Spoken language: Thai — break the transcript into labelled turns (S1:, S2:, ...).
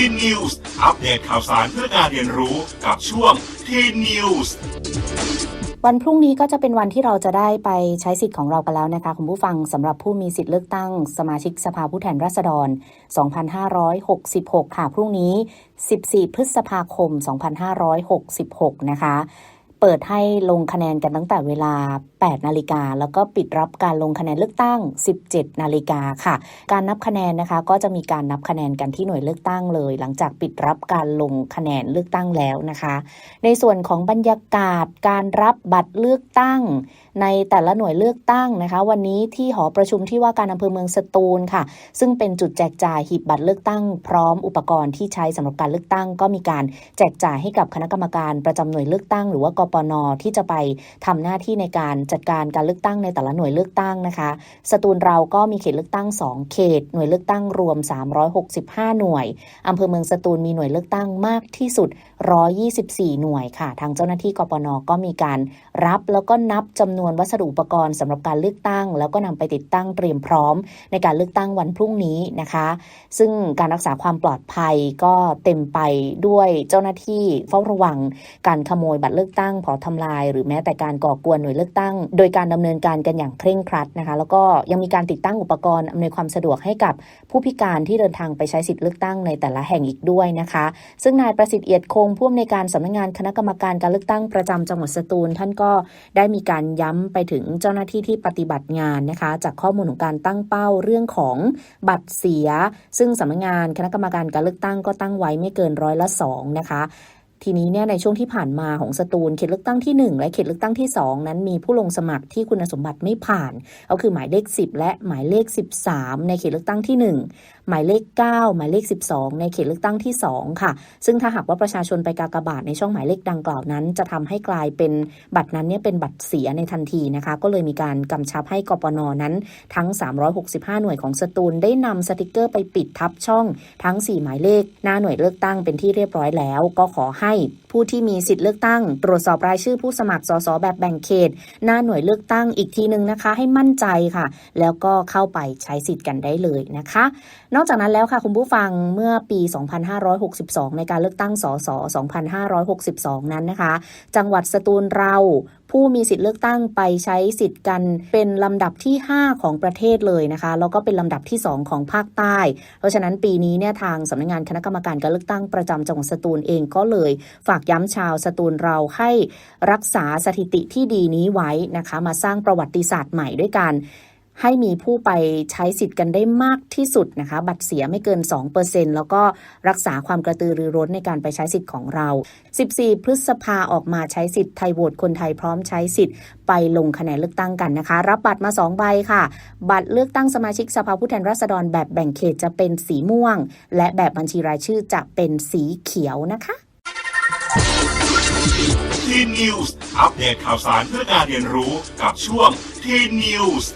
S1: ทีนิวส์อัปเดตข่าวสารเพื่อการเรียนรู้กับช่วงทีนิวส์
S2: วันพรุ่งนี้ก็จะเป็นวันที่เราจะได้ไปใช้สิทธิ์ของเรากันแล้วนะคะคุณผู้ฟังสำหรับผู้มีสิทธิ์เลือกตั้ง สมาชิกสภาผู้แทนราษฎร 2566 ค่ะ พรุ่งนี้ 14 พฤษภาคม 2566 นะคะ เปิดให้ลงคะแนนกันตั้งแต่เวลา 8 นาฬิกา แล้วก็ปิดรับการลงคะแนนเลือกตั้ง 17 นาฬิกาค่ะ การนับคะแนนนะคะ ก็จะมีการนับคะแนนกันที่หน่วยเลือกตั้งเลย หลังจากปิดรับการลงคะแนนเลือกตั้งแล้วนะคะ ในส่วนของบรรยากาศการรับบัตรเลือกตั้ง ในแต่ละหน่วยเลือกตั้งนะคะ วันนี้ที่หอประชุมที่ว่าการอำเภอเมืองสตูลค่ะ ซึ่งเป็นจุดแจกจ่ายหีบบัตรเลือกตั้ง พร้อมอุปกรณ์ที่ใช้สำหรับการเลือกตั้ง ก็มีการแจกจ่ายให้กับคณะกรรมการประจำหน่วยเลือกตั้งหรือว่ากปนที่จะไปทำหน้าที่ในการจัดการการเลือกตั้งในแต่ละหน่วยเลือกตั้งนะคะสตูลเราก็มีเขตเลือกตั้ง 2 เขต หน่วยเลือกตั้งรวม 365 หน่วยอำเภอเมืองสตูลมีหน่วยเลือกตั้งมากที่สุด 124 หน่วยค่ะ ทางเจ้าหน้าที่กปนก็มีการรับแล้วก็นับจำนวนวัสดุอุปกรณ์สำหรับการเลือกตั้ง แล้วก็นำไปติดตั้งเตรียมพร้อม ในการเลือกตั้งวันพรุ่งนี้นะคะ ซึ่งการรักษาความปลอดภัยก็เต็มไปด้วยเจ้าหน้าที่เฝ้าระวัง การขโมยบัตรเลือกตั้งเผาทำลาย หรือแม้แต่การก่อกวนหน่วยเลือกตั้ง โดยการดำเนินการกันอย่างเคร่งครัดนะคะ แล้วก็ยังมีการติดตั้งอุปกรณ์อำนวยความสะดวกให้กับผู้พิการที่เดินทางไปใช้สิทธิเลือกตั้งในแต่ละแห่งอีกด้วยนะคะ ซึ่งนายประสิทธิ์เอียดคงผู้อำนวยการสำนักงานคณะกรรมการการเลือกตั้งประจำจังหวัดสตูล ท่านก็ได้มีการย้ำไปถึงเจ้าหน้าที่ที่ปฏิบัติงานนะคะ จากข้อมูลของการตั้งเป้าเรื่องของบัตรเสีย ซึ่งสำนักงานคณะกรรมการการเลือกตั้งก็ตั้งไว้ไม่เกินร้อยละสองนะคะ ทีนี้เนี่ยในช่วงที่ผ่านมาของสตูลเขตเลือกตั้งที่ 1 และเขตเลือกตั้งที่ 2 นั้นมีผู้ลงสมัครที่คุณสมบัติไม่ผ่าน ก็คือหมายเลข 10 และหมายเลข 13 ในเขตเลือกตั้งที่ 1 หมายเลข 9 หมายเลข 12 ในเขตเลือกตั้งที่ 2 ค่ะ ซึ่งถ้าหากว่าประชาชนไปกากบาทในช่องหมายเลขดังกล่าวนั้น จะทำให้กลายเป็นบัตรนั้นเนี่ยเป็นบัตรเสียในทันทีนะคะ ก็เลยมีการกำชับให้กปนนั้นทั้ง 365 หน่วยของสตูลได้นำสติกเกอร์ไปปิดทับช่องทั้ง 4 หมายเลขหน้าหน่วยเลือกตั้งเป็นที่เรียบร้อยแล้ว ก็ขอให้ผู้ที่มีสิทธิ์เลือกตั้ง ตรวจสอบรายชื่อผู้สมัครสสแบบแบ่งเขต หน้าหน่วยเลือกตั้งอีกทีหนึ่งนะคะ ให้มั่นใจค่ะ แล้วก็เข้าไปใช้สิทธิ์กันได้เลยนะคะ นอกจากนั้นแล้วค่ะคุณผู้ฟังเมื่อปี 2562 ในการเลือกตั้งสส2562 นั้นนะคะ จังหวัดสตูลเรา ผู้มีสิทธิ์เลือกตั้งไปใช้สิทธิ์กันเป็นลำดับที่ 5 ของประเทศเลยนะคะแล้วก็เป็นลำดับที่ 2 ของภาคใต้ เพราะฉะนั้นปีนี้เนี่ยทางสำนักงานคณะกรรมการการเลือกตั้งประจำจังหวัดสตูลเองก็เลย ฝากย้ำชาวสตูลเราให้รักษาสถิติที่ดีนี้ไว้นะคะ มาสร้างประวัติศาสตร์ใหม่ด้วยกัน ให้มีผู้ไปใช้สิทธิ์กันได้มากที่สุดนะคะ บัตรเสียไม่เกิน 2%แล้วก็รักษาความกระตือรือร้นในการไปใช้สิทธิ์ของเรา 14 พฤษภาออกมาใช้สิทธิ์ไทยโหวตคนไทยพร้อมใช้สิทธิ์ไปลงคะแนนเลือกตั้งกันนะคะ รับบัตรมา 2 ใบค่ะ บัตรเลือกตั้งสมาชิกสภาผู้แทนราษฎรแบบแบ่งเขตจะเป็นสีม่วง และแบบบัญชีรายชื่อจะเป็นสีเขียวนะคะ
S1: ทีนิวส์อัปเดตข่าวสารเพื่อการเรียนรู้กับช่วงทีนิวส์